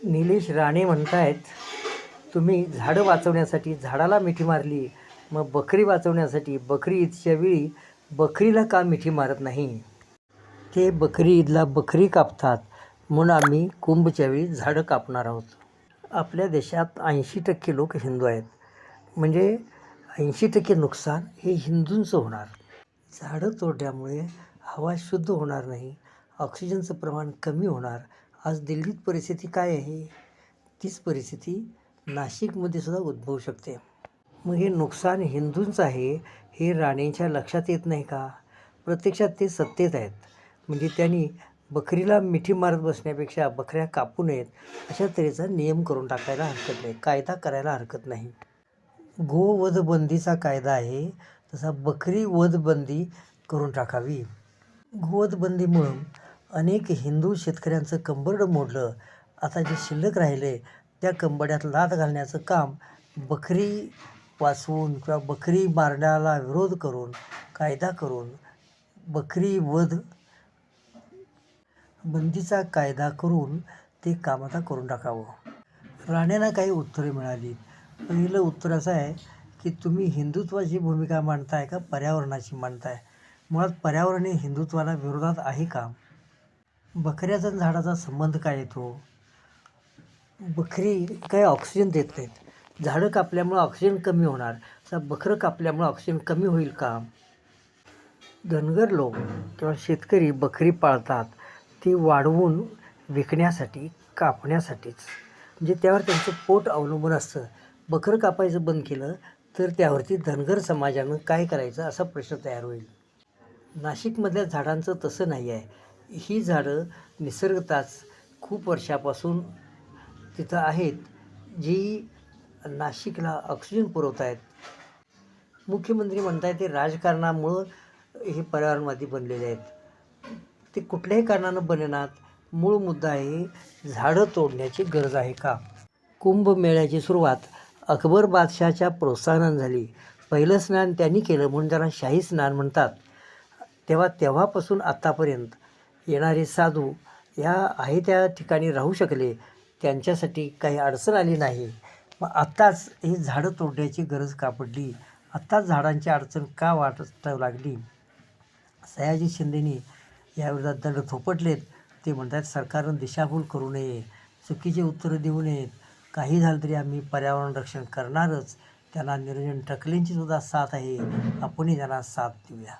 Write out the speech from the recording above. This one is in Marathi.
निलेश राणे म्हणतायत तुम्ही झाडं वाचवण्यासाठी झाडाला मिठी मारली मग बकरी वाचवण्यासाठी बकरी ईदच्या वेळी बकरीला का मिठी मारत नाही? ते बकरी ईदला बकरी कापतात म्हणून आम्ही कुंभच्या वेळी झाडं कापणार आहोत. आपल्या देशात ऐंशी टक्के लोक हिंदू आहेत. म्हणजे ऐंशी टक्के नुकसान हे हिंदूंचं होणार. झाडं तोडल्यामुळे हवा शुद्ध होणार नाही ऑक्सिजनचं प्रमाण कमी होणार आज दिल्लीत परिस्थिती काय आहे? तीच परिस्थिती नाशिकमध्ये सुद्धा उद्भवू शकते. मग हे नुकसान हिंदूंचं आहे हे राणेंच्या लक्षात येत नाही का? प्रत्यक्षात ते सत्तेत आहेत. म्हणजे त्यांनी बकरीला मिठी मारत बसण्यापेक्षा बकऱ्या कापू नयेत अशा तऱ्हेचा नियम करून टाकायला हरकत नाही. कायदा करायला हरकत नाही. गोवध बंदीचा कायदा आहे तसा बकरी वध बंदी करून टाकावी. गोवध बंदीमुळं अनेक हिंदू शेतकऱ्यांचं कंबरडं मोडलं. आता जे शिल्लक राहिले त्या कंबड्यात लाद घालण्याचं काम बकरी वाचवून किंवा बकरी मारण्याला विरोध करून कायदा करून बकरी वध बंदीचा कायदा करून ते काम आता करून टाकावं. राणेंना काही उत्तरे मिळाली. पहिलं उत्तर असं आहे की तुम्ही हिंदुत्वाची भूमिका मांडताय का पर्यावरणाची मांडताय? मुळात पर्यावरण हे हिंदुत्वाला विरोधात आहे का? बकऱ्याचा आणि झाडाचा संबंध काय येतो बकरी काय ऑक्सिजन देत नाहीत. झाडं कापल्यामुळं ऑक्सिजन कमी होणार. तर बकरं कापल्यामुळं ऑक्सिजन कमी होईल का? धनगर लोक किंवा शेतकरी बकरी पाळतात. ती वाढवून विकण्यासाठी कापण्यासाठीच. म्हणजे त्यावर त्यांचं पोट अवलंबून असतं. बकरं कापायचं बंद केलं तर त्यावरती धनगर समाजानं काय करायचं असा प्रश्न तयार होईल. नाशिकमधल्या झाडांचं तसं नाही आहे. ही झाडं निसर्गताच खूप वर्षापासून तिथं आहेत जी नाशिकला ऑक्सिजन पुरवत आहेत मुख्यमंत्री म्हणताय ते राजकारणामुळं हे पर्यावरणवादी बनलेले आहेत. ते कुठल्याही कारणानं बनेनात मूळ मुद्दा आहे झाडं तोडण्याची गरज आहे का? कुंभमेळ्याची सुरुवात अकबर बादशहाच्या प्रोत्साहनानं झाली. पहिलं स्नान त्यांनी केलं म्हणून त्याला शाही स्नान म्हणतात. तेव्हा तेव्हापासून आत्तापर्यंत येणारे साधू ह्या आहे त्या ठिकाणी राहू शकले. त्यांच्यासाठी काही अडचण आली नाही. मग आत्ताच ही झाडं तोडण्याची गरज का पडली? आत्ताच झाडांची अडचण का वाटत लागली? सयाजी शिंदेनी याविरोधात दंड थोपटलेत. ते म्हणतात सरकारनं दिशाभूल करू नये चुकीचे उत्तरं देऊ नयेत. काही झालं तरी आम्ही पर्यावरण रक्षण करणारच. त्यांना निरंजन टकलेंची सुद्धा साथ आहे. आपणही त्यांना साथ देऊया.